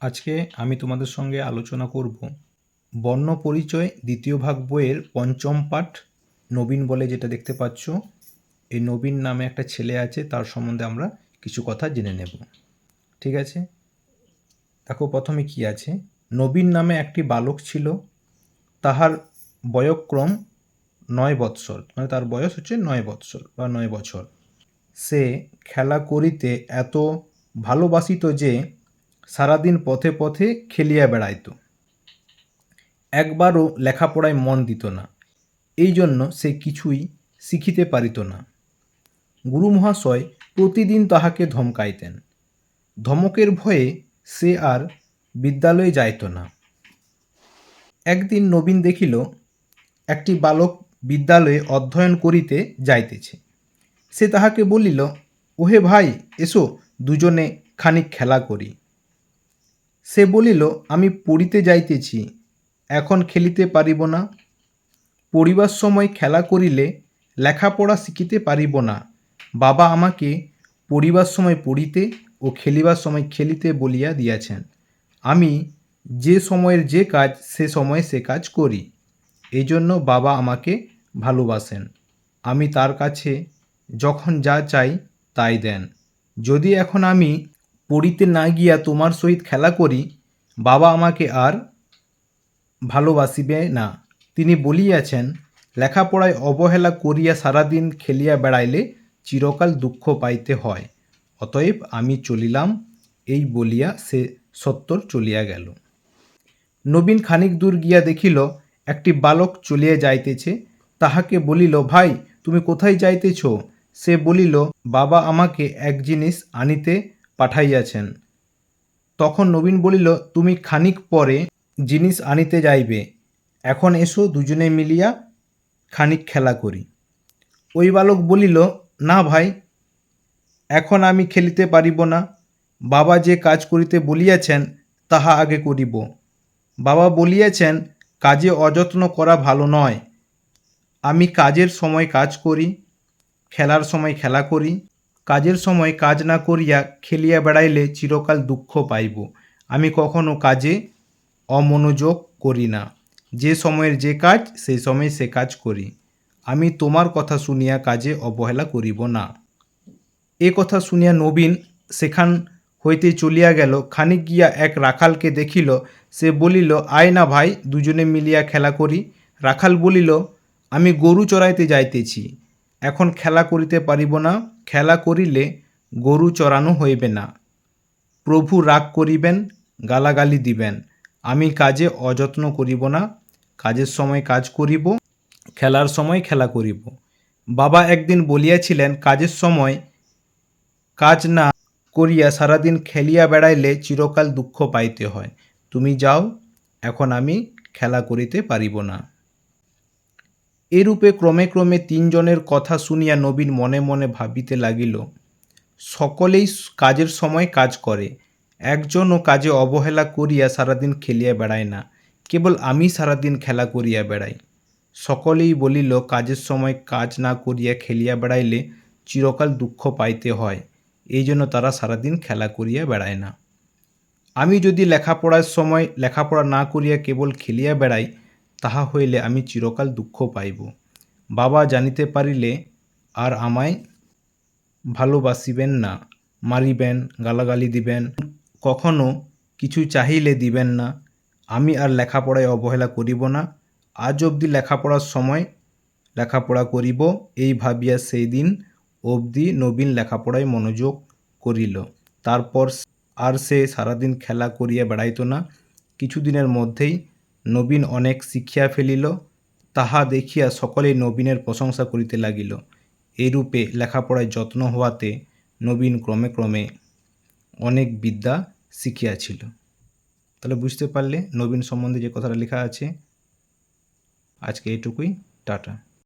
আজকে আমি তোমাদের সঙ্গে আলোচনা করব বর্ণ পরিচয় দ্বিতীয় ভাগ বইয়ের পঞ্চম পাঠ, নবীন বলে যেটা দেখতে পাচ্ছ। এই নবীন নামে একটা ছেলে আছে, তার সম্বন্ধে আমরা কিছু কথা জেনে নেব। ঠিক আছে? দেখো প্রথমে কি আছে? নবীন নামে একটি বালক ছিল, তাহার বয়ক্রম নয় বৎসর মানে তার বয়স হচ্ছে নয় বৎসর বা নয় বছর। সে খেলা করিতে এত ভালোবাসিত যে সারাদিন পথে পথে খেলিয়া বেড়াইত। একবারও লেখাপড়ায় মন দিত না। এই জন্য সে কিছুই শিখিতে পারিত না। গুরু মহাশয় প্রতিদিন তাহাকে ধমকাইতেন। ধমকের ভয়ে সে আর বিদ্যালয়ে যাইত না। একদিন নবীন দেখিল, একটি বালক বিদ্যালয়ে অধ্যয়ন করিতে যাইতেছে। সে তাহাকে বলিল, ওহে ভাই, এসো দুজনে খানিক খেলা করি। সে বলিল, আমি পড়িতে যাইতেছি, এখন খেলিতে পারিব না। পড়িবার সময় খেলা করিলে লেখাপড়া শিখিতে পারিব না। বাবা আমাকে পড়িবার সময় পড়িতে ও খেলিবার সময় খেলিতে বলিয়া দিয়াছেন। আমি যে সময়ের যে কাজ, সে সময়ে সে কাজ করি। এই জন্য বাবা আমাকে ভালোবাসেন। আমি তার কাছে যখন যা চাই তাই দেন। যদি এখন আমি পড়িতে না গিয়া তোমার সহিত খেলা করি, বাবা আমাকে আর ভালোবাসিবে না। তিনি বলিয়াছেন, লেখাপড়ায় অবহেলা করিয়া সারাদিন খেলিয়া বেড়াইলে চিরকাল দুঃখ পাইতে হয়। অতএব আমি চলিলাম, এই বলিয়া সে সত্তর চলিয়া গেল। নবীন খানিক দূর গিয়া দেখিল, একটি বালক চলিয়া যাইতেছে। তাহাকে বলিল, ভাই, তুমি কোথায় যাইতেছ? সে বলিল, বাবা আমাকে এক জিনিস আনিতে পাঠাইয়াছেন। তখন নবীন বলিল, তুমি খানিক পরে জিনিস আনিতে যাইবে। এখন এসো দুজনে মিলিয়া খানিক খেলা করি। ওই বালক বলিল, না ভাই, এখন আমি খেলিতে পারিব না। বাবা যে কাজ করিতে বলিয়াছেন, তাহা আগে করিব। বাবা বলিয়াছেন, কাজে অযত্ন করা ভালো নয়। আমি কাজের সময় কাজ করি, খেলার সময় খেলা করি। কাজের সময় কাজ না করিয়া খেলিয়া বেড়াইলে চিরকাল দুঃখ পাইব। আমি কখনো কাজে অমনোযোগ করি না। যে সময়ের যে কাজ সেই সময় সে কাজ করি। আমি তোমার কথা শুনিয়া কাজে অবহেলা করিব না। এ কথা শুনিয়া নবীন সেখান হইতে চলিয়া গেল। খানিক গিয়া এক রাখালকে দেখিল। সে বলিল, আয় না ভাই, দুজনে মিলিয়া খেলা করি। রাখাল বলিল, আমি গরু চড়াইতে যাইতেছি। এখন খেলা করিতে পারিব না, খেলা করিলে গরু চড়ানো হইবে না। প্রভু রাগ করিবেন, গালাগালি দিবেন। আমি কাজে অযত্ন করিব না, কাজের সময় কাজ করিব, খেলার সময় খেলা করিব। বাবা একদিন বলিয়াছিলেন, কাজের সময় কাজ না করিয়া সারাদিন খেলিয়া বেড়াইলে চিরকাল দুঃখ পাইতে হয়। তুমি যাও, এখন আমি খেলা করিতে পারিব না। এরূপে ক্রমে ক্রমে তিনজনের কথা শুনিয়া নবীন মনে মনে ভাবিতে লাগিল, সকলেই কাজের সময় কাজ করে, একজনও কাজে অবহেলা করিয়া সারাদিন খেলিয়া বেড়ায় না, কেবল আমি সারাদিন খেলা করিয়া বেড়াই। সকলেই বলিল, কাজের সময় কাজ না করিয়া খেলিয়া বেড়াইলে চিরকাল দুঃখ পাইতে হয়, এই জন্য তারা সারাদিন খেলা করিয়া বেড়ায় না। আমি যদি লেখাপড়ার সময় লেখাপড়া না করিয়া কেবল খেলিয়া বেড়াই তাহা হইলে আমি চিরকাল দুঃখ পাইব। বাবা জানিতে পারিলে আর আমায় ভালোবাসিবেন না, মারিবেন, গালাগালি দিবেন, কখনো কিছু চাহিলে দিবেন না। আমি আর লেখাপড়ায় অবহেলা করিব না। আজ অবধি লেখাপড়ার সময় লেখাপড়া করিব, এই ভাবিয়া সেই দিন অবধি নবীন লেখাপড়ায় মনোযোগ করিল। তারপর আর সে সারাদিন খেলা করিয়া বেড়াইত না। কিছুদিনের মধ্যেই নবীন অনেক শিখিয়া ফেলিল, তাহা দেখিয়া সকলেই নবীনের প্রশংসা করিতে লাগিল। এইরূপে লেখাপড়ায় যত্ন হওয়াতে নবীন ক্রমে ক্রমে অনেক বিদ্যা শিখিয়াছিল। তাহলে বুঝতে পারলে নবীন সম্বন্ধে যে কথাটা লেখা আছে। আজকে এটুকুই টাটা।